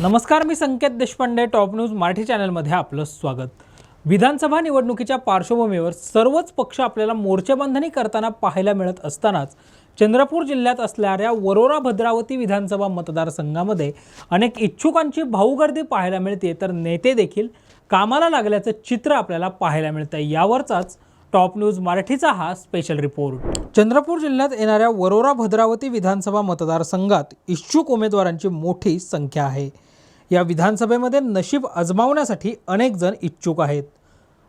नमस्कार मी Sanket Deshpande top news Marathi चॅनलमध्ये आपलं स्वागत. विधानसभा निवडणुकीच्या पार्श्वभूमीवर सर्वच पक्ष आपल्याला मोर्चेबांधणी करताना पाहायला मिळत असतानाच चंद्रपूर जिल्ह्यात असणाऱ्या वरोरा भद्रावती विधानसभा मतदारसंघामध्ये अनेक इच्छुकांची भाऊगर्दी पाहायला मिळते तर नेते देखील कामाला लागल्याचं चित्र आपल्याला पाहायला मिळतं यावरचाच टॉप न्यूज मराठीचा हा स्पेशल रिपोर्ट चंद्रपूर जिल्ह्यात येणाऱ्या वरोरा भद्रावती विधानसभा मतदारसंघात इच्छुक उमेदवारांची मोठी संख्या आहे. या विधानसभेमध्ये नशीब आजमावण्यासाठी अनेक जण इच्छुक आहेत.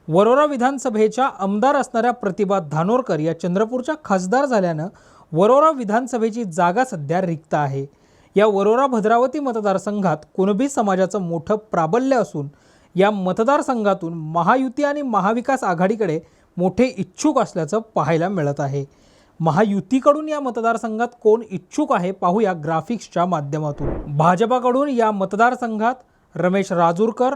वरोरा विधानसभेच्या आमदार असणाऱ्या प्रतिभा धानोरकर या चंद्रपूरच्या खासदार झाल्यानं वरोरा विधानसभेची जागा सध्या रिक्त आहे. या वरोरा भद्रावती मतदारसंघात कुणबी समाजाचं मोठं प्राबल्य असून या मतदारसंघातून महायुती आणि महाविकास आघाडीकडे मोठे इच्छुक असल्याचं पाहायला मिळत आहे. महायुतीकडून या मतदारसंघात कोण इच्छुक आहे पाहूया ग्राफिक्सच्या माध्यमातून. भाजपाकडून या मतदारसंघात रमेश राजूरकर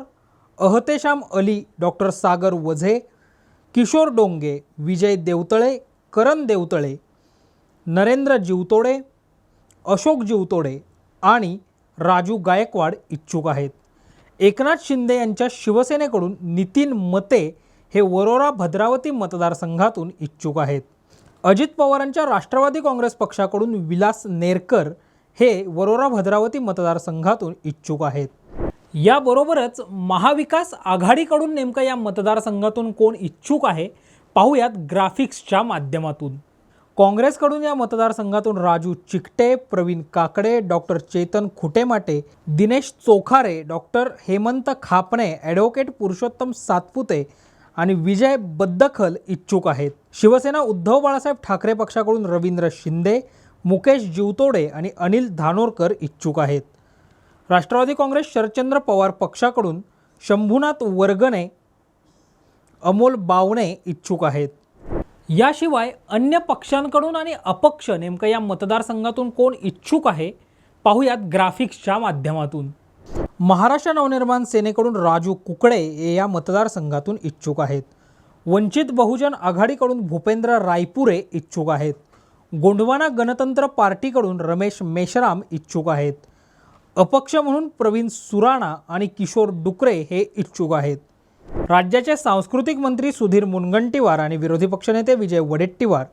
अहतेशाम अली डॉक्टर सागर वझे किशोर डोंगे विजय देवतळे करण देवतळे नरेंद्र जिवतोडे अशोक जिवतोडे आणि राजू गायकवाड इच्छुक आहेत. एकनाथ शिंदे यांच्या शिवसेनेकडून नितीन मते हे वरोरा भद्रावती मतदारसंघातून इच्छुक आहेत. अजित पवारांच्या राष्ट्रवादी काँग्रेस पक्षाकडून विलास नेरकर हे वरोरा भद्रावती मतदारसंघातून इच्छुक आहेत. याबरोबरच महाविकास आघाडीकडून नेमकं या मतदारसंघातून कोण इच्छुक आहे पाहूयात ग्राफिक्सच्या माध्यमातून. काँग्रेसकडून या मतदारसंघातून Raju Chikte Pravin Kakade doctor Chetan Khutemate Dinesh Chokhare doctor Hemant Khapne advocate Purushottam Satpute आणि विजय बद्दखल इच्छुक आहेत. शिवसेना उद्धव बाळासाहेब ठाकरे पक्षाकडून रवींद्र शिंदे मुकेश जिवतोडे आणि अनिल धानोरकर इच्छुक आहेत. राष्ट्रवादी काँग्रेस शरदचंद्र पवार पक्षाकडून शंभूनाथ वर्गणे अमोल बावणे इच्छुक आहेत. याशिवाय अन्य पक्षांकडून आणि अपक्ष नेमकं या मतदारसंघातून कोण इच्छुक आहे पाहूयात ग्राफिक्सच्या माध्यमातून. महाराष्ट्र नवनिर्माण सेनेकडून राजू कुकडे हे या मतदारसंघातून इच्छुक आहेत. वंचित बहुजन आघाडीकडून भूपेंद्र रायपुरे इच्छुक आहेत. गोंडवाना गणतंत्र पार्टीकडून रमेश मेश्राम इच्छुक आहेत. अपक्ष म्हणून प्रवीण सुराणा आणि किशोर डुकरे हे इच्छुक आहेत. राज्याचे सांस्कृतिक मंत्री सुधीर मुनगंटीवार आणि विरोधी पक्षनेते विजय वडेट्टीवार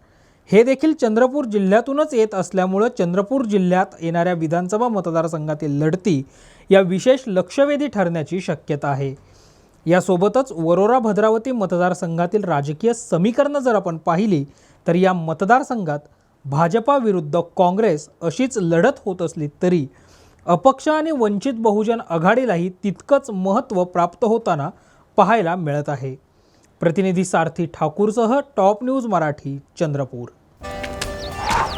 हे देखील चंद्रपूर जिल्ह्यातूनच येत असल्यामुळं चंद्रपूर जिल्ह्यात येणाऱ्या विधानसभा मतदारसंघातील लढती या विशेष लक्षवेधी ठरण्याची शक्यता आहे. यासोबतच वरोरा भद्रावती मतदारसंघातील राजकीय समीकरणं जर आपण पाहिली तर या मतदारसंघात भाजपा विरुद्ध काँग्रेस अशीच लढत होत असली तरी अपक्ष आणि वंचित बहुजन आघाडीलाही तितकंच महत्त्व प्राप्त होताना पाहायला मिळत आहे. प्रतिनिधी Sarathi ठाकूरसह top news Marathi Chandrapur.